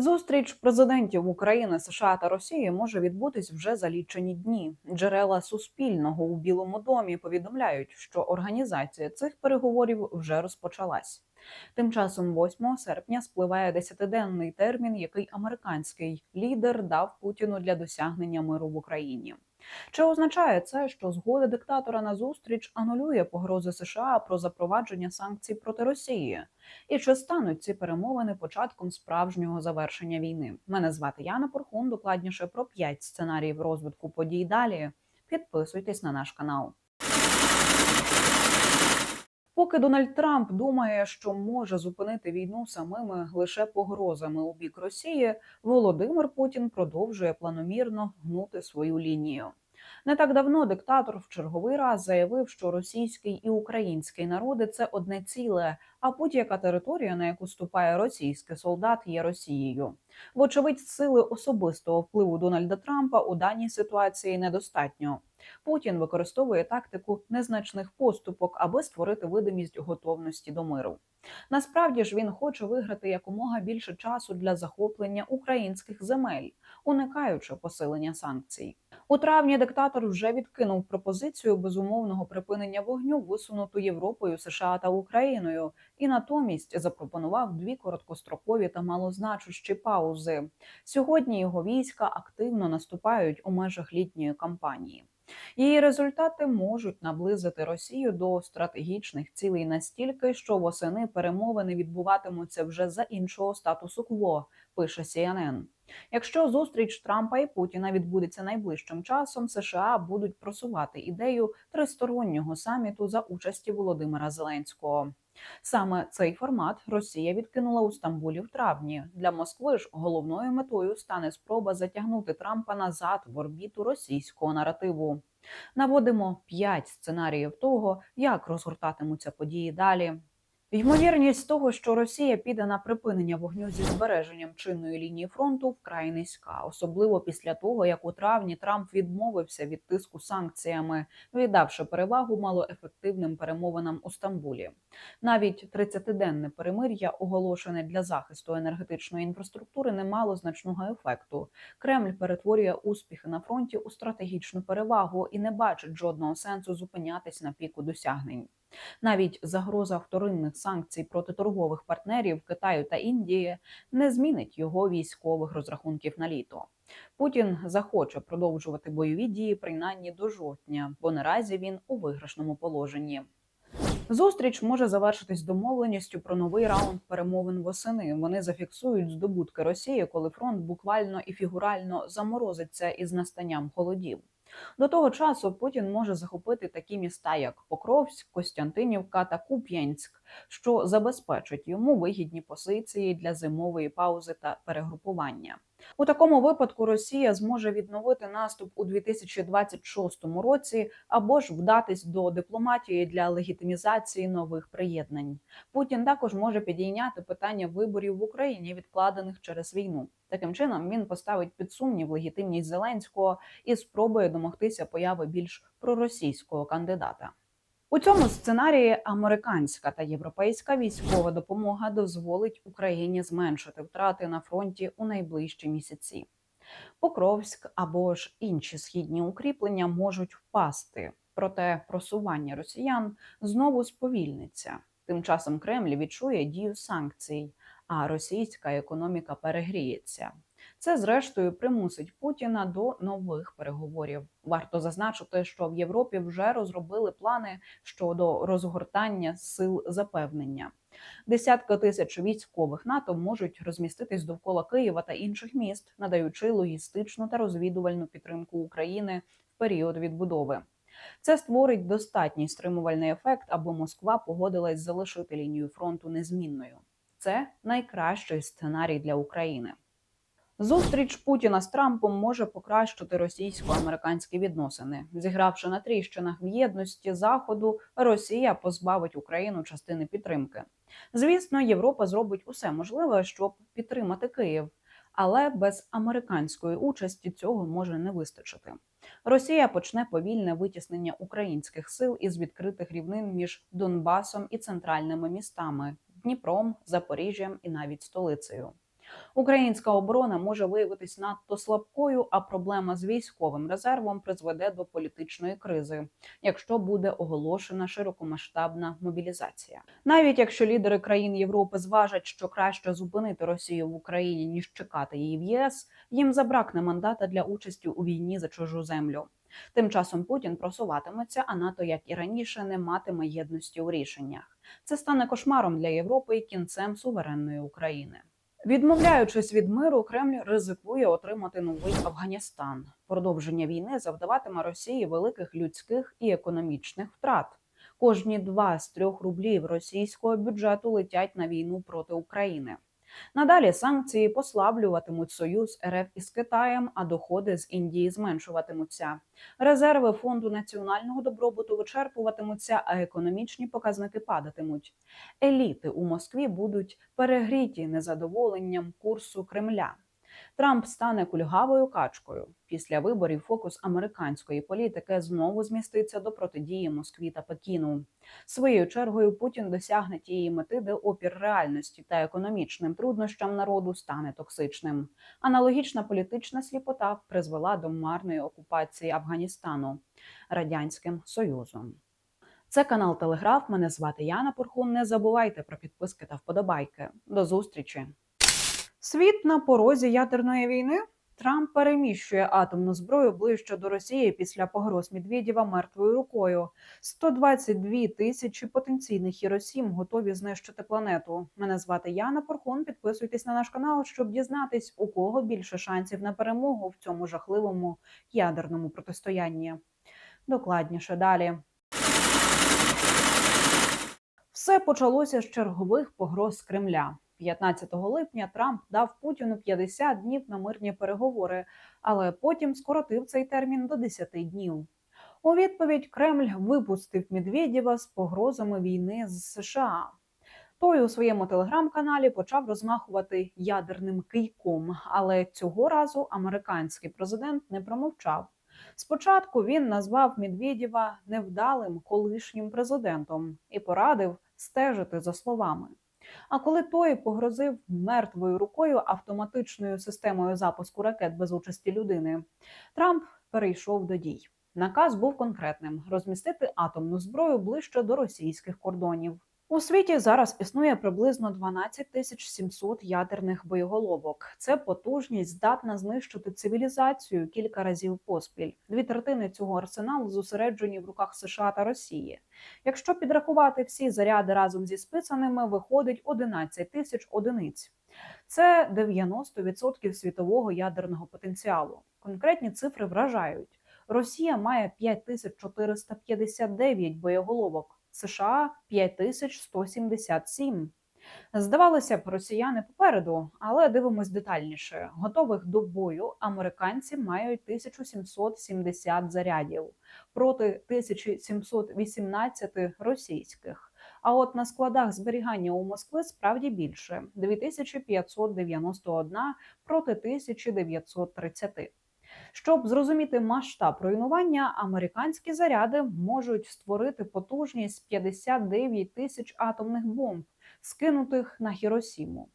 Зустріч президентів України, США та Росії може відбутись вже за лічені дні. Джерела Суспільного у Білому домі повідомляють, що організація цих переговорів вже розпочалась. Тим часом, 8 серпня, спливає десятиденний термін, який американський лідер дав Путіну для досягнення миру в Україні. Чи означає це, що згода диктатора на зустріч анулює погрози США про запровадження санкцій проти Росії? І чи стануть ці перемовини початком справжнього завершення війни? Мене звати Яна Порхун. Докладніше про п'ять сценаріїв розвитку подій. Далі підписуйтесь на наш канал. Поки Дональд Трамп думає, що може зупинити війну самими лише погрозами у бік Росії, Володимир Путін продовжує планомірно гнути свою лінію. Не так давно диктатор в черговий раз заявив, що російський і український народи це одне ціле, а будь-яка територія, на яку ступає російський солдат, є Росією. Вочевидь, сили особистого впливу Дональда Трампа у даній ситуації недостатньо. Путін використовує тактику незначних поступок, аби створити видимість готовності до миру. Насправді ж він хоче виграти якомога більше часу для захоплення українських земель, уникаючи посилення санкцій. У травні диктатор вже відкинув пропозицію безумовного припинення вогню, висунуту Європою, США та Україною, і натомість запропонував дві короткострокові та малозначущі паузи. Сьогодні його війська активно наступають у межах літньої кампанії. Її результати можуть наблизити Росію до стратегічних цілей настільки, що восени перемовини відбуватимуться вже за іншого статусу кво, пише CNN. Якщо зустріч Трампа і Путіна відбудеться найближчим часом, США будуть просувати ідею тристороннього саміту за участі Володимира Зеленського. Саме цей формат Росія відкинула у Стамбулі в травні. Для Москви ж головною метою стане спроба затягнути Трампа назад в орбіту російського наративу. Наводимо п'ять сценаріїв того, як розгортатимуться події далі. Ймовірність того, що Росія піде на припинення вогню зі збереженням чинної лінії фронту, вкрай низька, особливо після того, як у травні Трамп відмовився від тиску санкціями, віддавши перевагу малоефективним перемовинам у Стамбулі. Навіть 30-денне перемир'я, оголошене для захисту енергетичної інфраструктури, не мало значного ефекту. Кремль перетворює успіхи на фронті у стратегічну перевагу і не бачить жодного сенсу зупинятись на піку досягнень. Навіть загроза вторинних санкцій проти торгових партнерів Китаю та Індії не змінить його військових розрахунків на літо. Путін захоче продовжувати бойові дії принаймні до жовтня, бо наразі він у виграшному положенні. Зустріч може завершитись домовленістю про новий раунд перемовин восени. Вони зафіксують здобутки Росії, коли фронт буквально і фігурально заморозиться із настанням холодів. До того часу Путін може захопити такі міста, як Покровськ, Костянтинівка та Куп'янськ, що забезпечить йому вигідні позиції для зимової паузи та перегрупування. У такому випадку Росія зможе відновити наступ у 2026 році або ж вдатись до дипломатії для легітимізації нових приєднань. Путін також може підійняти питання виборів в Україні, відкладених через війну. Таким чином він поставить під сумнів легітимність Зеленського і спробує домогтися появи більш проросійського кандидата. У цьому сценарії американська та європейська військова допомога дозволить Україні зменшити втрати на фронті у найближчі місяці. Покровськ або ж інші східні укріплення можуть впасти, проте просування росіян знову сповільниться. Тим часом Кремль відчує дію санкцій, а російська економіка перегріється. Це, зрештою, примусить Путіна до нових переговорів. Варто зазначити, що в Європі вже розробили плани щодо розгортання сил запевнення. Десятки тисяч військових НАТО можуть розміститись довкола Києва та інших міст, надаючи логістичну та розвідувальну підтримку України в період відбудови. Це створить достатній стримувальний ефект, аби Москва погодилась залишити лінію фронту незмінною. Це найкращий сценарій для України. Зустріч Путіна з Трампом може покращити російсько-американські відносини. Зігравши на тріщинах в єдності заходу, Росія позбавить Україну частини підтримки. Звісно, Європа зробить усе можливе, щоб підтримати Київ, але без американської участі цього може не вистачити. Росія почне повільне витіснення українських сил із відкритих рівнин між Донбасом і центральними містами Дніпром, Запоріжжям і навіть столицею. Українська оборона може виявитись надто слабкою, а проблема з військовим резервом призведе до політичної кризи, якщо буде оголошена широкомасштабна мобілізація. Навіть якщо лідери країн Європи зважать, що краще зупинити Росію в Україні ніж чекати її в ЄС, їм забракне мандата для участі у війні за чужу землю. Тим часом Путін просуватиметься, а НАТО, як і раніше, не матиме єдності у рішеннях. Це стане кошмаром для Європи і кінцем суверенної України. Відмовляючись від миру, Кремль ризикує отримати новий Афганістан. Продовження війни завдаватиме Росії великих людських і економічних втрат. Кожні два з трьох рублів російського бюджету летять на війну проти України. Надалі санкції послаблюватимуть союз РФ із Китаєм, а доходи з Індії зменшуватимуться. Резерви фонду національного добробуту вичерпуватимуться, а економічні показники падатимуть. Еліти у Москві будуть перегріті незадоволенням курсу Кремля. Трамп стане кульгавою качкою. Після виборів фокус американської політики знову зміститься до протидії Москві та Пекіну. Своєю чергою Путін досягне тієї мети, де опір реальності та економічним труднощам народу стане токсичним. Аналогічна політична сліпота призвела до марної окупації Афганістану радянським союзом. Це канал Телеграф. Мене звати Яна Пурхун. Не забувайте про підписки та вподобайки. До зустрічі. Світ на порозі ядерної війни. Трамп переміщує атомну зброю ближче до Росії після погроз Медведєва мертвою рукою. 122 тисячі потенційних Хіросім готові знищити планету. Мене звати Яна Порхун. Підписуйтесь на наш канал, щоб дізнатись, у кого більше шансів на перемогу в цьому жахливому ядерному протистоянні. Докладніше далі. Все почалося з чергових погроз Кремля. 15 липня Трамп дав Путіну 50 днів на мирні переговори, але потім скоротив цей термін до 10 днів. У відповідь Кремль випустив Медведєва з погрозами війни з США. Той у своєму телеграм-каналі почав розмахувати ядерним кийком, але цього разу американський президент не промовчав. Спочатку він назвав Медведєва невдалим колишнім президентом і порадив стежити за словами. А коли той погрозив мертвою рукою автоматичною системою запуску ракет без участі людини, Трамп перейшов до дій. Наказ був конкретним: розмістити атомну зброю ближче до російських кордонів. У світі зараз існує приблизно 12 тисяч 700 ядерних боєголовок. Це потужність здатна знищити цивілізацію кілька разів поспіль. Дві третини цього арсеналу зосереджені в руках США та Росії. Якщо підрахувати всі заряди разом зі списаними, виходить 11 тисяч одиниць. Це 90% світового ядерного потенціалу. Конкретні цифри вражають. Росія має 5459 боєголовок. США 5177. Здавалося б, росіяни попереду, але дивимось детальніше. Готових до бою американці мають 1770 зарядів проти 1718 російських. А от на складах зберігання у Москви справді більше 2591 проти 1930. Щоб зрозуміти масштаб руйнування, американські заряди можуть створити потужність 59 тисяч атомних бомб, скинутих на Хіросіму.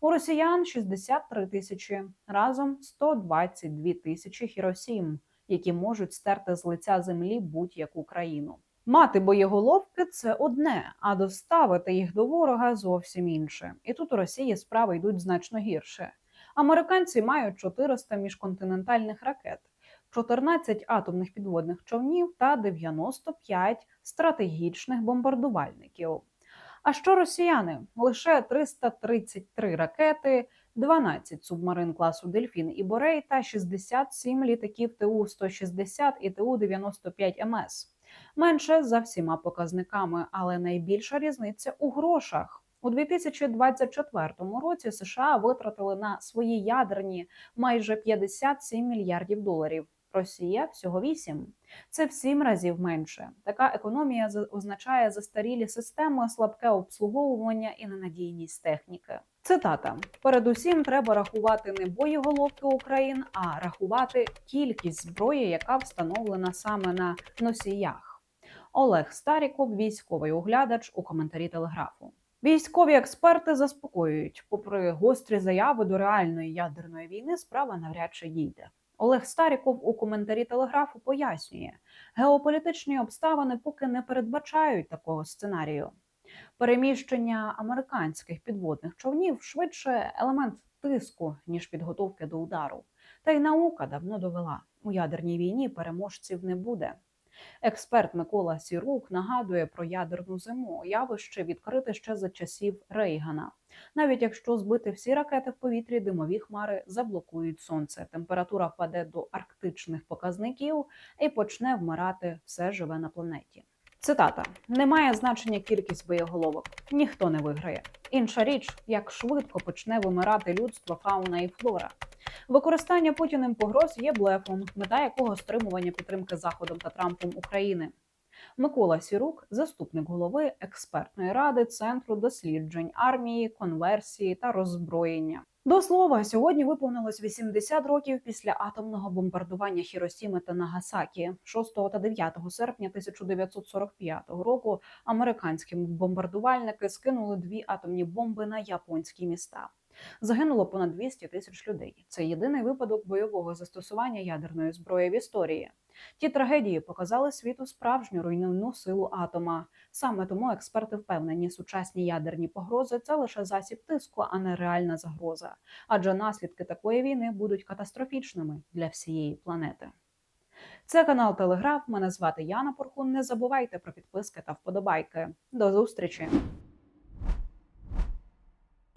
У росіян 63 тисячі, разом 122 тисячі Хіросім, які можуть стерти з лиця землі будь-яку країну. Мати боєголовки це одне, а доставити їх до ворога зовсім інше. І тут у Росії справи йдуть значно гірше. Американці мають 400 міжконтинентальних ракет, 14 атомних підводних човнів та 95 стратегічних бомбардувальників. А що росіяни? Лише 333 ракети, 12 субмарин класу Дельфін і Борей та 67 літаків ТУ-160 і ТУ-95 МС. Менше за всіма показниками, але найбільша різниця у грошах. У 2024 році США витратили на свої ядерні майже 57 мільярдів доларів. Росія всього 8. Це в 7 разів менше. Така економія означає застарілі системи, слабке обслуговування і ненадійність техніки. Цитата: передусім треба рахувати не боєголовки України, а рахувати кількість зброї, яка встановлена саме на носіях. Олег Старіков, військовий оглядач у коментарі телеграфу. Військові експерти заспокоюють, попри гострі заяви до реальної ядерної війни, справа навряд чи дійде. Олег Старіков у коментарі телеграфу пояснює, геополітичні обставини поки не передбачають такого сценарію. Переміщення американських підводних човнів швидше елемент тиску ніж підготовки до удару. Та й наука давно довела: у ядерній війні переможців не буде. Експерт Микола Сірук нагадує про ядерну зиму, явище відкрите ще за часів Рейгана. Навіть якщо збити всі ракети в повітрі, димові хмари заблокують сонце. Температура впаде до арктичних показників і почне вмирати все живе на планеті. Цитата: немає значення кількість боєголовок, ніхто не виграє. Інша річ, як швидко почне вимирати людство, фауна і флора. Використання Путіним погроз є блефом, мета якого стримування підтримки Заходом та Трампом України. Микола Сірук, заступник голови експертної ради Центру досліджень армії, конверсії та роззброєння. До слова, сьогодні виповнилось 80 років після атомного бомбардування Хіросіми та Нагасакі. 6 та 9 серпня 1945 року американські бомбардувальники скинули дві атомні бомби на японські міста. Загинуло понад 200 тисяч людей. Це єдиний випадок бойового застосування ядерної зброї в історії. Ті трагедії показали світу справжню руйнівну силу атома. Саме тому експерти впевнені, сучасні ядерні погрози це лише засіб тиску, а не реальна загроза. Адже наслідки такої війни будуть катастрофічними для всієї планети. Це канал Телеграф. Мене звати Яна Порхун. Не забувайте про підписки та вподобайки. До зустрічі!